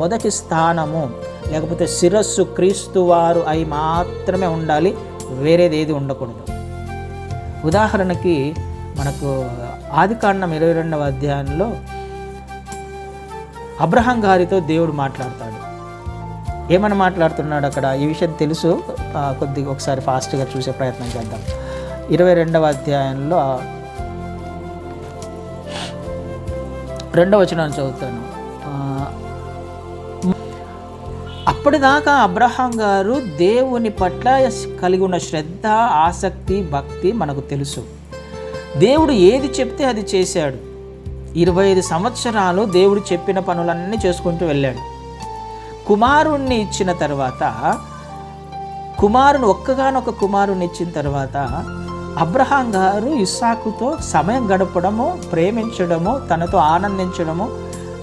మొదటి స్థానము లేకపోతే శిరస్సు క్రీస్తు వారు అయి మాత్రమే ఉండాలి వేరేది ఏది ఉండకూడదు. ఉదాహరణకి మనకు ఆదికాండం ఇరవై రెండవ అధ్యాయంలో అబ్రహం గారితో దేవుడు మాట్లాడతాడు. ఏమని మాట్లాడుతున్నాడు అక్కడ? ఈ విషయం తెలుసు. కొద్దిగా ఒకసారి ఫాస్ట్గా చూసే ప్రయత్నం చేద్దాం. ఇరవై రెండవ అధ్యాయంలో రెండవ వచనాన్ని చదువుతాను. అప్పటిదాకా అబ్రహాం గారు దేవుని పట్ల కలిగి ఉన్న శ్రద్ధ ఆసక్తి భక్తి మనకు తెలుసు. దేవుడు ఏది చెప్తే అది చేశాడు. ఇరవై ఐదు సంవత్సరాలు దేవుడు చెప్పిన పనులన్నీ చేసుకుంటూ వెళ్ళాడు. కుమారుణ్ణి ఇచ్చిన తర్వాత కుమారుని ఒక్కగానొక కుమారుని ఇచ్చిన తర్వాత అబ్రహాం గారు ఇస్సాకుతో సమయం గడపడము ప్రేమించడము తనతో ఆనందించడము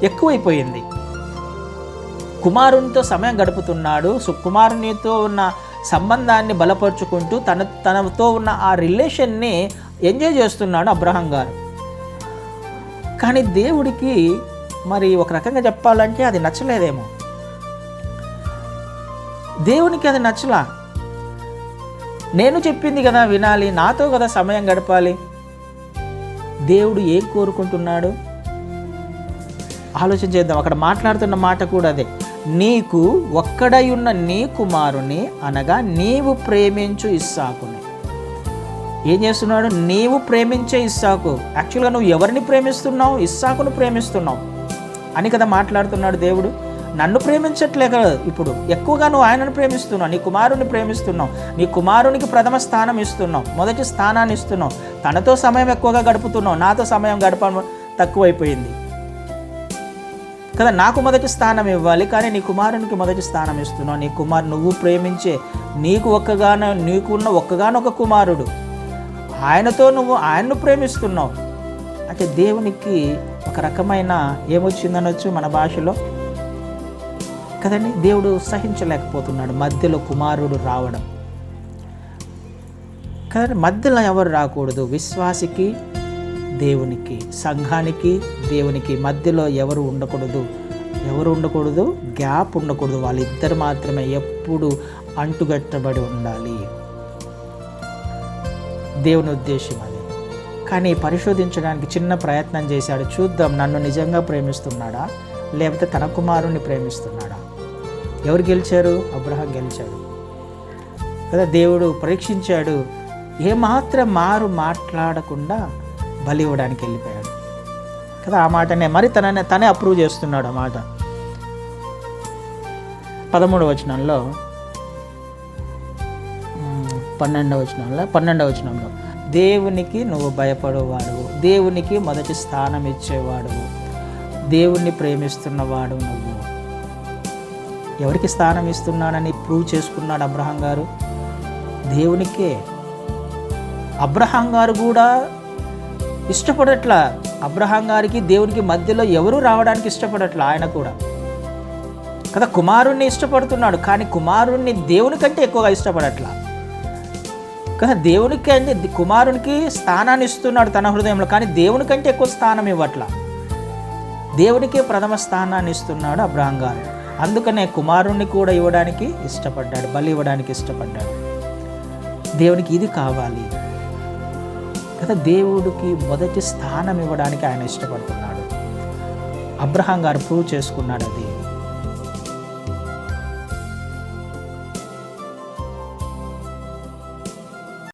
ఎక్కువైపోయింది. కుమారునితో సమయం గడుపుతున్నాడు. సో కుమారునితో ఉన్న సంబంధాన్ని బలపరుచుకుంటూ తన తనతో ఉన్న ఆ రిలేషన్ని ఎంజాయ్ చేస్తున్నాడు అబ్రహం గారు. కానీ దేవుడికి మరి ఒక రకంగా చెప్పాలంటే అది నచ్చలేదేమో. దేవునికి అది నచ్చలా. నేను చెప్పింది కదా వినాలి నాతో కదా సమయం గడపాలి. దేవుడు ఏం కోరుకుంటున్నాడు? ఆలోచన చేద్దాం. అక్కడ మాట్లాడుతున్న మాట కూడా అదే. నీకు ఒక్కడై ఉన్న నీ కుమారుని అనగా నీవు ప్రేమించు ఇస్సాకుని. ఏం చేస్తున్నాడు? నీవు ప్రేమించే ఇస్సాకు. యాక్చువల్గా నువ్వు ఎవరిని ప్రేమిస్తున్నావు? ఇస్సాకును ప్రేమిస్తున్నావు. అని కదా మాట్లాడుతున్నాడు దేవుడు. నన్ను ప్రేమించట్లే కదా ఇప్పుడు. ఎక్కువగా నువ్వు ఆయనను ప్రేమిస్తున్నావు నీ కుమారుని ప్రేమిస్తున్నావు నీ కుమారునికి ప్రథమ స్థానం ఇస్తున్నావు మొదటి స్థానాన్ని ఇస్తున్నావు. తనతో సమయం ఎక్కువగా గడుపుతున్నావు నాతో సమయం గడపడం తక్కువైపోయింది. కదా నాకు మొదటి స్థానం ఇవ్వాలి కానీ నీ కుమారునికి మొదటి స్థానం ఇస్తున్నావు. నీ కుమారు నువ్వు ప్రేమించే నీకు ఒక్కగానో నీకున్న ఒక్కగానొక కుమారుడు. ఆయనతో నువ్వు ఆయన్ను ప్రేమిస్తున్నావు. అంటే దేవునికి ఒక రకమైన ఏమొచ్చిందనొచ్చు మన భాషలో? కదండి దేవుడు సహించలేకపోతున్నాడు మధ్యలో కుమారుడు రావడం. కదండి మధ్యలో ఎవరు రాకూడదు? విశ్వాసికి దేవునికి సంఘానికి దేవునికి మధ్యలో ఎవరు ఉండకూడదు? ఎవరు ఉండకూడదు? గ్యాప్ ఉండకూడదు. వాళ్ళిద్దరు మాత్రమే ఎప్పుడు అంటుగట్టబడి ఉండాలి. దేవుని ఉద్దేశం అది. కానీ పరిశోధించడానికి చిన్న ప్రయత్నం చేశాడు. చూద్దాం నన్ను నిజంగా ప్రేమిస్తున్నాడా? లేకపోతే తన కుమారుణ్ణి ప్రేమిస్తున్నాడా? ఎవరు గెలిచారు? అబ్రహం గెలిచాడు. కదా దేవుడు పరీక్షించాడు. ఏమాత్రం మారు మాట్లాడకుండా బలి ఇవ్వడానికి వెళ్ళిపోయాడు. కదా ఆ మాటనే మరి తననే తనే అప్రూవ్ చేస్తున్నాడు ఆ మాట. పదమూడవ వచనంలో పన్నెండవ వచనంలో పన్నెండవ వచనంలో దేవునికి నువ్వు భయపడేవాడు దేవునికి మొదటి స్థానం ఇచ్చేవాడు దేవుణ్ణి ప్రేమిస్తున్నవాడు నువ్వు. ఎవరికి స్థానం ఇస్తున్నానని ప్రూవ్ చేసుకున్నాడు అబ్రహం గారు? దేవునికే. అబ్రహం గారు కూడా ఇష్టపడట్లా. అబ్రహాం గారికి దేవునికి మధ్యలో ఎవరు రావడానికి ఇష్టపడట్లా ఆయన కూడా. కదా కుమారుణ్ణి ఇష్టపడుతున్నాడు కానీ కుమారుణ్ణి దేవుని కంటే ఎక్కువగా ఇష్టపడట్లా. కదా దేవునికి అంటే కుమారునికి స్థానాన్ని ఇస్తున్నాడు తన హృదయంలో కానీ దేవుని కంటే ఎక్కువ స్థానం ఇవ్వట్లా. దేవునికే ప్రథమ స్థానాన్ని ఇస్తున్నాడు అబ్రహాం గారు. అందుకనే కుమారుణ్ణి కూడా ఇవ్వడానికి ఇష్టపడ్డాడు బలి ఇవ్వడానికి ఇష్టపడ్డాడు. దేవునికి ఇది కావాలి. కదా దేవుడికి మొదటి స్థానం ఇవ్వడానికి ఆయన ఇష్టపడుతున్నాడు. అబ్రహాం గారు ప్రూవ్ చేసుకున్నాడు అది.